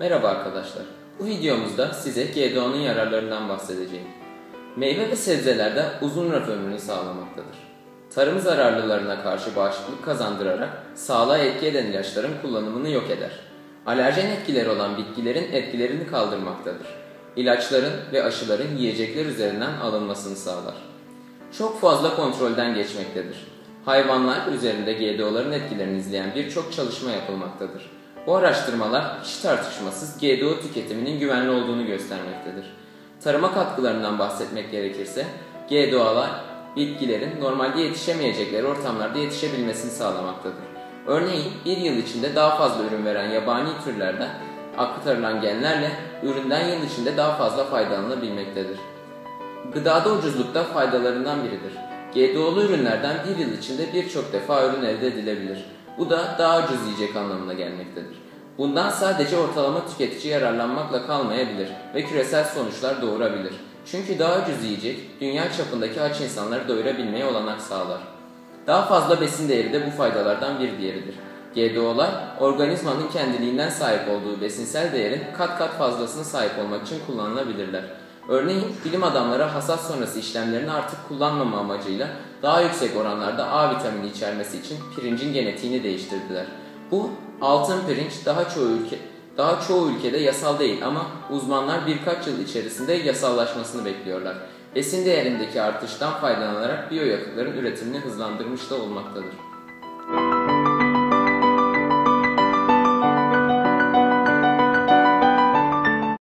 Merhaba arkadaşlar. Bu videomuzda size GDO'nun yararlarından bahsedeceğim. Meyve ve sebzelerde uzun raf ömrünü sağlamaktadır. Tarım zararlılarına karşı bağışıklık kazandırarak sağlığa etki eden ilaçların kullanımını yok eder. Alerjen etkileri olan bitkilerin etkilerini kaldırmaktadır. İlaçların ve aşıların yiyecekler üzerinden alınmasını sağlar. Çok fazla kontrolden geçmektedir. Hayvanlar üzerinde GDO'ların etkilerini izleyen birçok çalışma yapılmaktadır. Bu araştırmalar hiç tartışmasız GDO tüketiminin güvenli olduğunu göstermektedir. Tarıma katkılarından bahsetmek gerekirse, GDO'lar bitkilerin normalde yetişemeyecekleri ortamlarda yetişebilmesini sağlamaktadır. Örneğin bir yıl içinde daha fazla ürün veren yabani türlerden aktarılan genlerle üründen yıl içinde daha fazla faydalanabilmektedir. Gıdada ucuzluk da faydalarından biridir. GDO'lu ürünlerden bir yıl içinde birçok defa ürün elde edilebilir. Bu da daha ucuz yiyecek anlamına gelmektedir. Bundan sadece ortalama tüketici yararlanmakla kalmayabilir ve küresel sonuçlar doğurabilir. Çünkü daha ucuz yiyecek, dünya çapındaki aç insanları doyurabilmeye olanak sağlar. Daha fazla besin değeri de bu faydalardan bir diğeridir. GDO'lar, organizmanın kendiliğinden sahip olduğu besinsel değerin kat kat fazlasına sahip olmak için kullanılabilirler. Örneğin bilim adamları hasat sonrası işlemlerini artık kullanmama amacıyla daha yüksek oranlarda A vitamini içermesi için pirincin genetiğini değiştirdiler. Bu altın pirinç daha çoğu ülke daha çoğu ülkede yasal değil ama uzmanlar birkaç yıl içerisinde yasallaşmasını bekliyorlar. Besin değerindeki artıştan faydalanarak biyoyakıtların üretimini hızlandırmış da olmaktadır.